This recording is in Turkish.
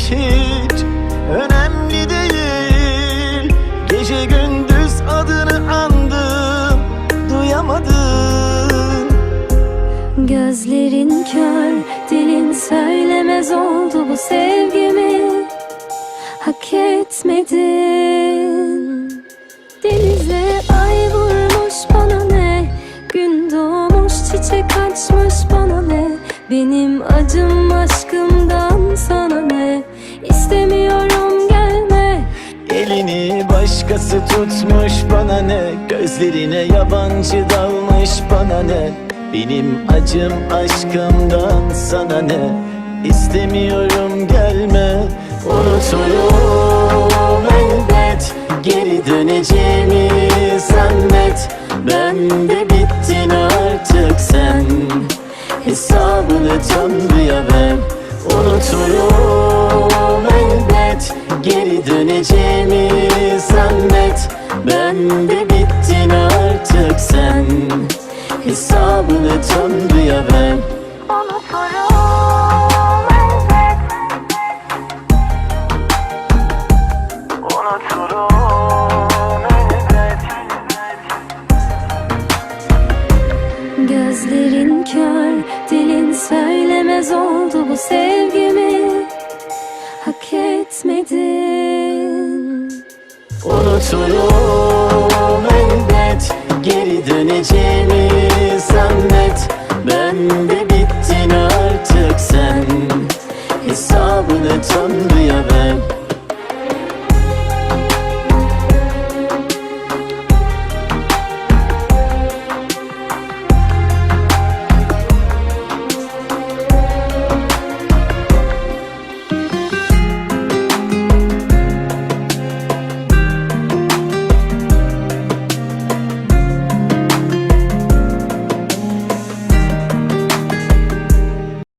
hiç Önemli değil. Gece gündüz adını andım Duyamadım. Gözlerin kör, dilin söylemez oldu bu sevgimi. Hak etmedin. Denize Acım aşkımdan sana ne? İstemiyorum gelme. Elini başkası tutmuş bana ne? Gözlerine yabancı dalmış bana ne? Benim acım aşkımdan sana ne? İstemiyorum gelme. Unuturum elbet. Geri döneceğimi zannet. Ben de bittin artık sen Hesabını Tanrı'ya ver Unuturum. Elbet Geri döneceğimi zannet. Ben de bittin artık sen. Hesabını söylemez oldu bu sevgimi. Hak etmedin. Unuturum elbet Geri döneceğimi zannet. Ben